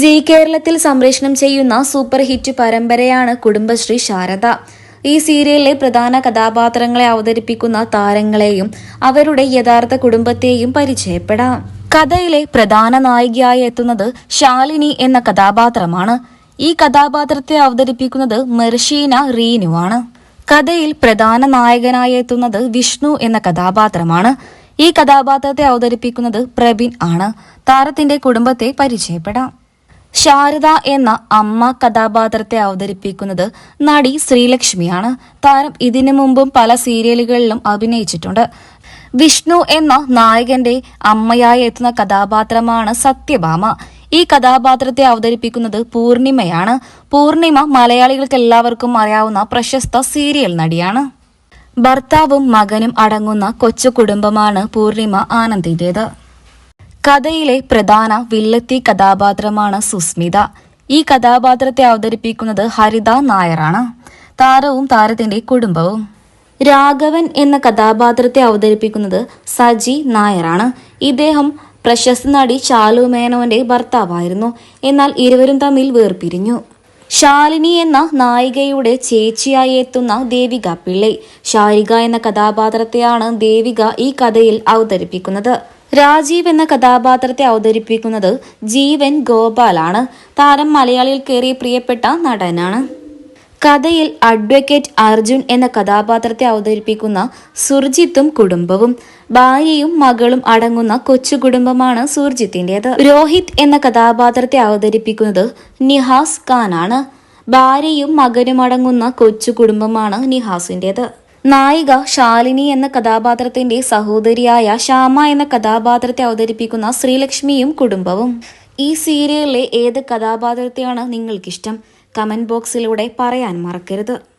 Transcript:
G കേരളത്തിൽ സംപ്രേഷണം ചെയ്യുന്ന സൂപ്പർ ഹിറ്റ് പരമ്പരയാണ് കുടുംബശ്രീ ശാരദ. ഈ സീരിയലിലെ പ്രധാന കഥാപാത്രങ്ങളെ അവതരിപ്പിക്കുന്ന താരങ്ങളെയും അവരുടെ യഥാർത്ഥ കുടുംബത്തെയും പരിചയപ്പെടാം. കഥയിലെ പ്രധാന നായികയായി എത്തുന്നത് ശാലിനി എന്ന കഥാപാത്രമാണ്. ഈ കഥാപാത്രത്തെ അവതരിപ്പിക്കുന്നത് മെർഷീന റീനുവാണ്. കഥയിൽ പ്രധാന നായകനായി എത്തുന്നത് വിഷ്ണു എന്ന കഥാപാത്രമാണ്. ഈ കഥാപാത്രത്തെ അവതരിപ്പിക്കുന്നത് പ്രബിൻ ആണ്. താരത്തിന്റെ കുടുംബത്തെ പരിചയപ്പെടാം. ശാരദ എന്ന അമ്മ കഥാപാത്രത്തെ അവതരിപ്പിക്കുന്നത് നടി ശ്രീലക്ഷ്മിയാണ്. താരം ഇതിനു മുമ്പും പല സീരിയലുകളിലും അഭിനയിച്ചിട്ടുണ്ട്. വിഷ്ണു എന്ന നായകന്റെ അമ്മയായി എത്തുന്ന കഥാപാത്രമാണ് സത്യഭാമ. ഈ കഥാപാത്രത്തെ അവതരിപ്പിക്കുന്നത് പൂർണിമയാണ്. പൂർണിമ മലയാളികൾക്ക് എല്ലാവർക്കും അറിയാവുന്ന പ്രശസ്ത സീരിയൽ നടിയാണ്. ഭർത്താവും മകനും അടങ്ങുന്ന കൊച്ചു കുടുംബമാണ് പൂർണിമ ആനന്ദിന്റേത്. കഥയിലെ പ്രധാന വില്ലത്തി കഥാപാത്രമാണ് സുസ്മിത. ഈ കഥാപാത്രത്തെ അവതരിപ്പിക്കുന്നത് ഹരിത നായറാണ് താരവും താരത്തിന്റെ കുടുംബവും. രാഘവൻ എന്ന കഥാപാത്രത്തെ അവതരിപ്പിക്കുന്നത് സജി നായറാണ് ഇദ്ദേഹം പ്രശസ്ത നടി ചാലു മേനോന്റെ ഭർത്താവായിരുന്നു. എന്നാൽ ഇരുവരും തമ്മിൽ വേർപിരിഞ്ഞു. ശാലിനി എന്ന നായികയുടെ ചേച്ചിയായി എത്തുന്ന ദേവിക പിള്ളൈ. ശാരിക എന്ന കഥാപാത്രത്തെയാണ് ദേവിക ഈ കഥയിൽ അവതരിപ്പിക്കുന്നത്. രാജീവ് എന്ന കഥാപാത്രത്തെ അവതരിപ്പിക്കുന്നത് ജീവൻ ഗോപാലാണ്. താരം മലയാളികൾക്കേറെ പ്രിയപ്പെട്ട നടനാണ്. കഥയിൽ അഡ്വക്കേറ്റ് അർജുൻ എന്ന കഥാപാത്രത്തെ അവതരിപ്പിക്കുന്ന സുർജിത്തും കുടുംബവും. ഭാര്യയും മകളും അടങ്ങുന്ന കൊച്ചു കുടുംബമാണ് സുർജിത്തിന്റെത്. രോഹിത് എന്ന കഥാപാത്രത്തെ അവതരിപ്പിക്കുന്നത് നിഹാസ് ഖാനാണ്. ഭാര്യയും മകനും അടങ്ങുന്ന കൊച്ചു കുടുംബമാണ് നിഹാസിന്റെത്. നായിക ശാലിനി എന്ന കഥാപാത്രത്തിന്റെ സഹോദരിയായ ശ്യാമ എന്ന കഥാപാത്രത്തെ അവതരിപ്പിക്കുന്ന ശ്രീലക്ഷ്മിയും കുടുംബവും. ഈ സീരിയലിലെ ഏത് കഥാപാത്രത്തെയാണ് നിങ്ങൾക്കിഷ്ടം? കമന്റ് ബോക്സിലൂടെ പറയാൻ മറക്കരുത്.